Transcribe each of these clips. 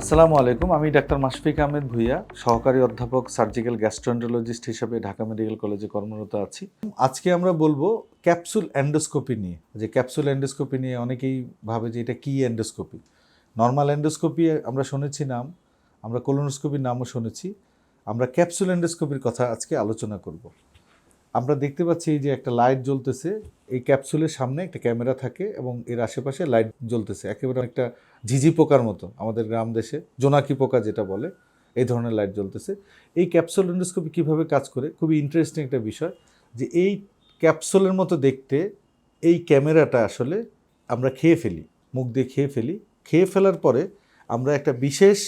আসসালামু আলাইকুম, আমি ডাক্তার মাশফিক আহমেদ ভুইয়া, সহকারী অধ্যাপক সার্জিক্যাল গ্যাস্ট্রোএন্টারোলজিস্ট হিসেবে ঢাকা মেডিকেল কলেজে কর্মরত আছি। আজকে আমরা বলব ক্যাপসুল এন্ডোস্কোপি নিয়ে, যে ক্যাপসুল এন্ডোস্কোপি নিয়ে অনেকেই ভাবে যে এটা কি এন্ডোস্কোপি? নর্মাল এন্ডোস্কোপি আমরা শুনেছি নাম, আমরা কোলোনোস্কোপির নামও শুনেছি। আমরা ক্যাপসুল এন্ডোস্কোপির কথা আজকে আলোচনা করব। আমরা দেখতে পাচ্ছি যে একটা লাইট জ্বলতেছে, এই ক্যাপসুলের সামনে একটা ক্যামেরা থাকে এবং এর আশেপাশে লাইট জ্বলতেছে, একেবারে একটা ঝিঝি পোকার মতো আমাদের গ্রাম দেশে, জোনাকি পোকা যেটা বলে, এই ধরনের লাইট জ্বলতেছে। এই ক্যাপসুল এন্ডোস্কোপি কীভাবে কাজ করে? খুবই ইন্টারেস্টিং একটা বিষয় যে এই ক্যাপসুলের মতো দেখতে এই ক্যামেরাটা আসলে আমরা খেয়ে ফেলি, মুখ দিয়ে খেয়ে ফেলি। খেয়ে ফেলার পরে আমরা একটা বিশেষ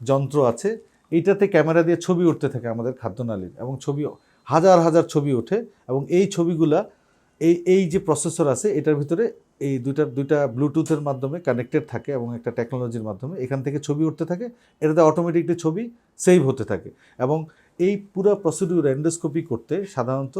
যন্ত্র আছে এইটাতে ক্যামেরা দিয়ে ছবি উঠতে থাকে আমাদের খাদ্যনালীর এবং ছবি হাজার হাজার ছবি ওঠে এবং এই ছবিগুলা, এই এই যে প্রসেসর আছে, এটার ভিতরে এই দুইটা দুইটা ব্লুটুথের মাধ্যমে কানেক্টেড থাকে এবং একটা টেকনোলজির মাধ্যমে এখান থেকে ছবি উঠতে থাকে। এটাতে অটোমেটিকলি ছবি সেভ হতে থাকে এবং এই পুরো প্রসিডিউর এন্ডোস্কোপি করতে সাধারণত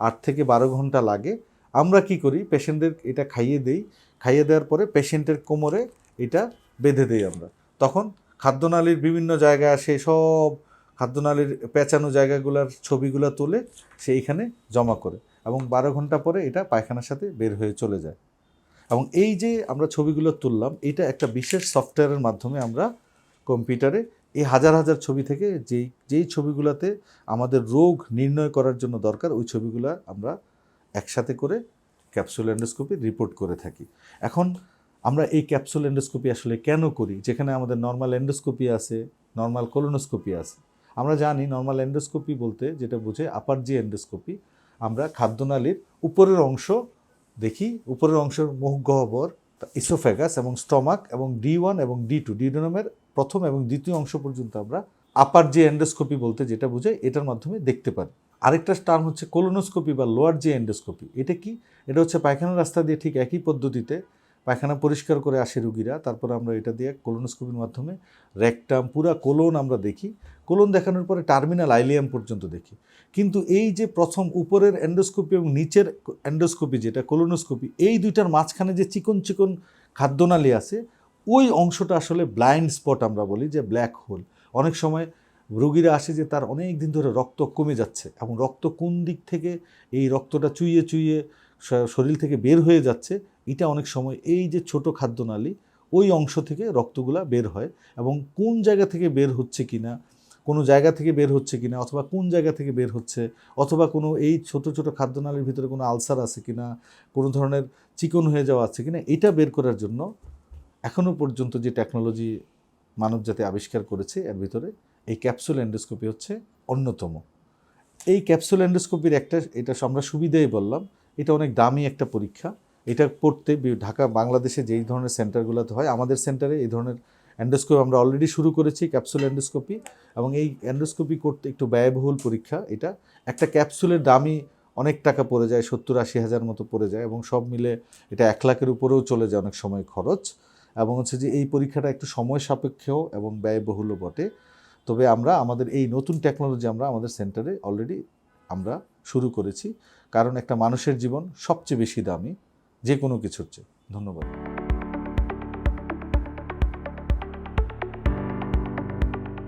আট থেকে বারো ঘণ্টা লাগে। আমরা কি করি পেশেন্টদের এটা খাইয়ে দেই, খাইয়ে দেওয়ার পরে পেশেন্টের কোমরে এটা বেঁধে দেই আমরা। তখন খাদ্যনালীর বিভিন্ন জায়গায় সে সব খাদ্যনালীর পেঁচানো জায়গাগুলোর ছবিগুলো তুলে সে এইখানে জমা করে এবং বারো ঘণ্টা পরে এটা পায়খানার সাথে বের হয়ে চলে যায়। এবং এই যে আমরা ছবিগুলো তুললাম, এটা একটা বিশেষ সফটওয়্যারের মাধ্যমে আমরা কম্পিউটারে এই হাজার হাজার ছবি থেকে যেই যেই ছবিগুলোতে আমাদের রোগ নির্ণয় করার জন্য দরকার, ওই ছবিগুলো আমরা একসাথে করে ক্যাপসুল এন্ডোস্কোপি রিপোর্ট করে থাকি। এখন আমরা এই ক্যাপসুল এন্ডোস্কোপি আসলে কেন করি? যেখানে আমাদের নর্মাল এন্ডোস্কোপি আছে, নর্মাল কোলোনোস্কোপি আছে। আমরা জানি নর্মাল এন্ডোস্কোপি বলতে যেটা বুঝে আপার জি এন্ডোস্কোপি আমরা খাদ্যনালীর উপরের অংশ দেখি, উপরের অংশের মুখ, গহ্বর ইসোফেগাস এবং স্টমাক এবং ডি ওয়ান এবং ডি টু ডিডোনামের প্রথম এবং দ্বিতীয় অংশ পর্যন্ত আমরা আপার যে এন্ডোস্কোপি বলতে যেটা বোঝায় এটার মাধ্যমে দেখতে পারি। আরেকটা টার্ম হচ্ছে কোলোনোস্কোপি বা লোয়ার যে এন্ডোস্কোপি এটা কি? এটা হচ্ছে পায়খানার রাস্তা দিয়ে ঠিক একই পদ্ধতিতে পায়খানা পরিষ্কার করে আসে রুগীরা, তারপরে আমরা এটা দিয়ে কোলোনোস্কোপির মাধ্যমে রেকটাম পুরা কোলন আমরা দেখি। কোলন দেখানোর পরে টার্মিনাল আইলিয়াম পর্যন্ত দেখি। কিন্তু এই যে প্রথম উপরের অ্যান্ডোস্কোপি এবং নিচের অ্যান্ডোস্কোপি যেটা কোলোনোস্কোপি এই দুইটার মাঝখানে যে চিকন চিকন খাদ্যনালী আছে, ওই অংশটা আসলে ব্লাইন্ড স্পট আমরা বলি যে ব্ল্যাক হোল অনেক সময় রোগীরা আসে যে তার অনেক দিন ধরে রক্ত কমে যাচ্ছে এবং রক্ত কোন দিক থেকে এই রক্তটা চুইয়ে চুইয়ে শরীর থেকে বের হয়ে যাচ্ছে এটা অনেক সময় এই যে ছোট খাদ্যনালী, ওই অংশ থেকে রক্তগুলা বের হয় এবং কোন জায়গা থেকে বের হচ্ছে কিনা, কোনো জায়গা থেকে বের হচ্ছে কিনা অথবা কোন জায়গা থেকে বের হচ্ছে, অথবা কোনো এই ছোট ছোট খাদ্যনালীর ভিতরে কোনো আলসার আছে কিনা, কোনো ধরনের চিকন হয়ে যাওয়া আছে কিনা, এটা বের করার জন্য এখনও পর্যন্ত যে টেকনোলজি মানবজাতি আবিষ্কার করেছে, এর ভিতরে এই ক্যাপসুল এন্ডোস্কোপি হচ্ছে অন্যতম। এই ক্যাপসুল এন্ডোস্কোপির একটা, এটা আমরা সুবিধাই বললাম, এটা অনেক দামি একটা পরীক্ষা। এটা পড়তে ঢাকা, বাংলাদেশে যেই ধরনের সেন্টারগুলোতে হয়, আমাদের সেন্টারে এই ধরনের এন্ডোস্কোপি আমরা অলরেডি শুরু করেছি ক্যাপসুল এন্ডোস্কোপি এবং এই অ্যান্ডোস্কোপি করতে একটু ব্যয়বহুল পরীক্ষা এটা। একটা ক্যাপসুলের দামই অনেক টাকা পড়ে যায়, সত্তর আশি হাজার মতো পড়ে যায়, এবং সব মিলে এটা এক লাখের উপরেও চলে যায় অনেক সময় খরচ। এবং হচ্ছে যে এই পরীক্ষাটা একটু সময় সাপেক্ষেও এবং ব্যয়বহুলও বটে। তবে আমরা, আমাদের এই নতুন টেকনোলজি আমরা আমাদের সেন্টারে অলরেডি আমরা শুরু করেছি। কারণ একটা মানুষের জীবন সবচেয়ে বেশি দামি। যে কোনো কিছুর চেয়ে। ধন্যবাদ।